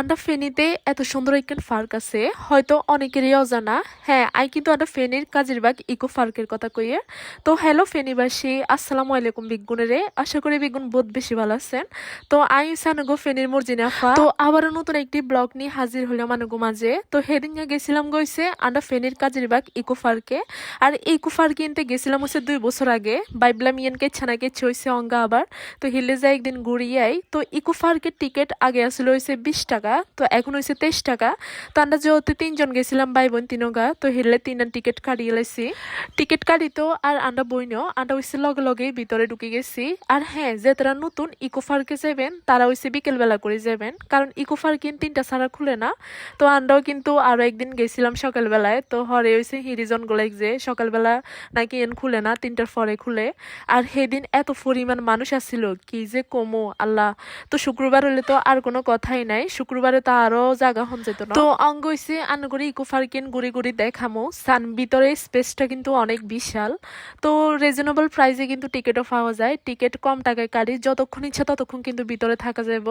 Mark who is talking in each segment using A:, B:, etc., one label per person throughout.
A: আন্ডা ফেনীতে এত সুন্দর একখান পার্ক আছে। হয়তো অনেকেরই অজানা। হ্যাঁ আই কিন্তু আন্ডা ফেনীর কাজিরবাগ ইকো পার্কের কথা কইয়ে। তো হ্যালো ফেনীবাসী, আসসালামু আলাইকুম বিগুণেরে আশা করি বিগুণ বহুত বেশি ভালো আছেন। তো আই সানুগো ফেনীর মর্জিনাফা তো আবারও নতুন একটি ব্লগ নিয়ে হাজির হলাম মানুগো মাঝে। তো হেদিনকে গেছিলাম গইছে আন্ডা ফেনীর কাজিরবাগ ইকো পার্কে আর ইকো পার্কে ইনতে গেছিলাম হচ্ছে দুই বছর আগে। বাইবলাম ইয়ানকে ছানাকে চইছে অঙ্গা আবার। তো হিলে যায় একদিন ঘুরিয়ে আই। তো ইকো পার্কের টিকিট আগে আসলে হয়েছে বিশ টাকা। তো এখন হয়েছে তেইশ টাকা। তো আমরা যেহেতু তিনজন গেছিলাম ভাই বোন তিনগা, তো হিলে তিনজন টিকিট কাটিয়ে লাইছি। টিকিট কাটি তো আর আমরা বইনও আমরা হয়েছে লগে লগেই ভিতরে ঢুকে গেছি। আর হ্যাঁ যে তারা নতুন ইকো পার্কে যাবেন তারা হয়েছে বিকেলবেলা করে যাবেন কারণ ইকো পার্ক কিন্তু তিনটা ছাড়া খুলে না। তো আমরাও কিন্তু আরও একদিন গেছিলাম সকালবেলায়। তো হরে হয়েছে হিরিজন গোলাইক যে, সকালবেলা নাকি এন খুলে না, তিনটার পরে খুলে। আর সেদিন এত পরিমাণ মানুষ আসছিল কি যে কমো, আল্লাহ। তো শুক্রবার হলে তো আর কোনো কথাই নাই। শুক্রবারে তো আরও জায়গা হন যেত তো অঙ্গ হইছে আনগরে ইকো পার্কেন ঘুরে ঘুরে দেখামো। সান ভিতরে স্পেসটা কিন্তু অনেক বিশাল। তো রিজনেবল প্রাইসে কিন্তু টিকিটও পাওয়া যায়। টিকিট কম টাকায় কাটি যতক্ষণ ইচ্ছা ততক্ষণ কিন্তু ভিতরে থাকা যাব।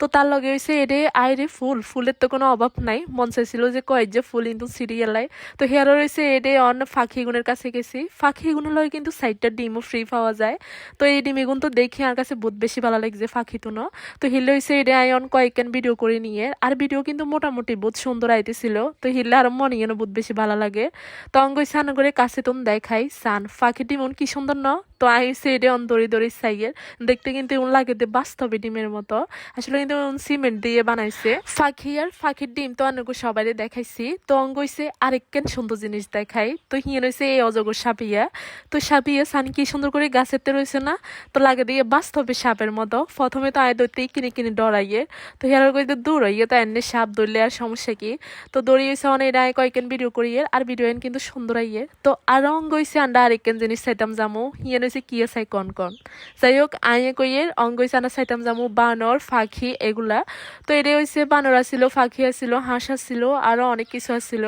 A: তো তার লগে হইছে এডে আইরে ফুল। ফুলের তো কোনো অভাব নাই। মন চাইছিল যে কয়েক যে ফুল কিন্তু সিরিয়ালাই তো হেয়ারও রয়েছে এডে অন ফাঁকি গুণের কাছে গেছি। ফাঁকি গুণের লগে কিন্তু সাইডটা ডিমও ফ্রি পাওয়া যায়। তো এই ডিম তো দেখে আর কাছে বহুত বেশি ভালো লাগছে ফাঁকি তো না? তো হিলে হইছে এটা আয়ন কয়েকখান ভিডিও করে নিয়ে। আর ভিডিও কিন্তু মোটামুটি বহুত সুন্দর আইতেছিল। তো হিলে আর মনে যেন বহুত বেশি ভালো লাগে। তো অঙ্গ স্নান করে কাছে তুমি দেখাই। সান, ফাঁকি ডিমন কি সুন্দর ন? তো আইসে এটা অন দড়ি সাইয়ের দেখতে কিন্তু এমন লাগে যে বাস্তবে ডিমের মতো। আসলে কিন্তু সিমেন্ট দিয়ে বানাইছে। ফাঁকি আর ফাঁকির ডিম তো অনেক সবাই দেখাইছি। তো অঙ্গ হইছে আরেকখান সুন্দর জিনিস দেখাই। তো হিয়েন হইছে এই অজগর সাপিয়া। তো সাপিয়া সান কি সুন্দর করে গাছেতে রয়েছে না? তো লাগে দিয়ে বাস্তবে সাপের মতো। প্রথমে তো আয় দৌড়তেই কিনে কিনে ডরাইয়ে। তো হেরার করে দূর হইয়ে তো এনে সাপ ধরলে আর সমস্যা কি? তো দৌড়িয়েছে অনেক এটা কয়েকদিন ভিডিও করিয়ে, আর ভিডিও কিন্তু সুন্দর আইয়ে। তো আর অঙ্গ হইছে আন্ডা আরেকখান জিনিস চাইতাম জামু। হিয়েন হইছে কি চাই কন কন। যাই হোক আইয়ে কইয়ে অঙ্গ হইছে আন্ডা চাইতাম জামু, বানর ফাঁকি এগুলা। তো এটা হইছে বানর আসিল ফাঁকি আসিল হাঁস আসিল আরও অনেক কিছু আসিল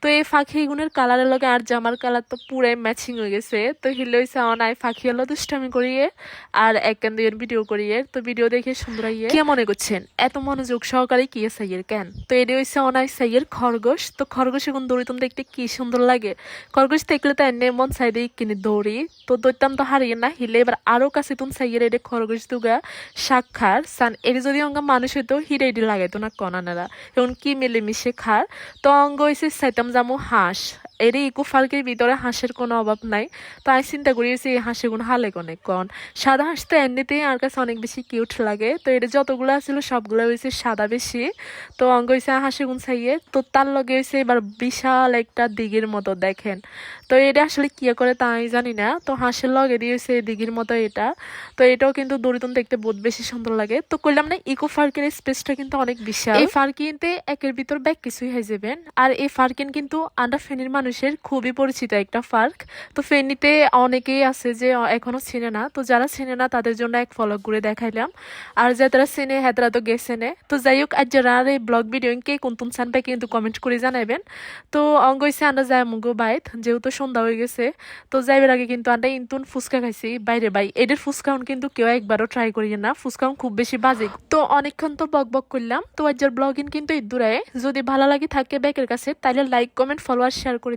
A: তো এই ফাঁকি এগুনের কালারের লগে আর জামার কালার তো পুরাই ম্যাচিং হয়ে গেছে। তো হিলে হইছে অনাই ফাঁকি হলো দুষ্টামি করিয়ে আর একখান দিয়ে ভিডিও করিয়ে। তো ভিডিও দেখে সুন্দর আইয়ে। কে মনে করছেন? এত মনোযোগ সহকারে কি সাইয়ের কেন? তো এটা হইছে অনায় সাইয়ের খরগোশ। তো খরগোশ এখন দৌড়ি তুমি দেখতে কি সুন্দর লাগে। খরগোশ দেখলে তো এনে মন দিয়ে কিনে দৌড়ি। তো দৈতাম তো হারিয়ে না হিলে এবার আরও কাছে তুমি সাইয়ের এডে খরগোশ দুগা সাক্ষার সান এর যদি অঙ্গ মানুষ হইতো হিরে এডি লাগাইতো না কনানারা এখন কি মিলেমিশে খার তো অঙ্গ হয়েছে সাইতাম জামু হাঁস এর ইকো পার্কের ভিতরে হাঁসের কোনো অভাব নাই। তো আমি চিন্তা করি যে এই হাঁসেগুলো হালে অনেক কন? সাদা হাঁস তো এমনিতেই আমার কাছে অনেক বেশি কিউট লাগে। তো এটা যতগুলো ছিল সবগুলো হয়েছে সাদা বেশি। তো অঙ্গ হয়েছে হাঁসেগুন চাইয়ে তো তার লগে হয়েছে এবার বিশাল একটা দিঘির মতো দেখেন। তো এটা আসলে কি করে তা আমি জানি না। তো হাঁসের লগে দিয়েছে দিঘির মতো এটা। তো এটাও কিন্তু দড়িতন দেখতে বহুত বেশি সুন্দর লাগে। তো করলাম না, ইকো পার্কের স্পেসটা কিন্তু অনেক বিশাল। এই পার্কিনতে একের ভিতর ব্যাগ কিছুই হয়ে যাবেন। আর এই ফার্কিন কিন্তু আন্ডা ফেনীর মানুষের খুবই পরিচিত একটা পার্ক তো ফেনীতে অনেকেই আছে যে এখনও চেনে না। তো যারা চেনে না, তাদের জন্য এক ফলো করে দেখাইলাম। আর যে তারা চেনে হ্যাঁ তো গেছে নে। তো যাই হোক, আজ যারা এই ব্লগ ভিডিও কে কোন তুন চান পাই কিন্তু কমেন্ট করে জানাবেন তো অঙ্গ হয়েছে আন্ডা যায় মুগো বাইত, যেহেতু সন্ধ্যা হয়ে গেছে। তো যাইবার আগে কিন্তু আন্ডা ইন্তুন ফুচকা খাইছি। বাইরে বাই এদের ফুচকাউন কিন্তু কেউ একবারও ট্রাই করি না। ফুচকাউন খুব বেশি বাজে। তো অনেকক্ষণ তো বক বক করলাম। তো আজকের ব্লগিং কিন্তু দূরে যদি ভালো লাগে থাকে ব্যাকের কাছে তাহলে লাইক কমেন্ট ফলোয়ার শেয়ার করে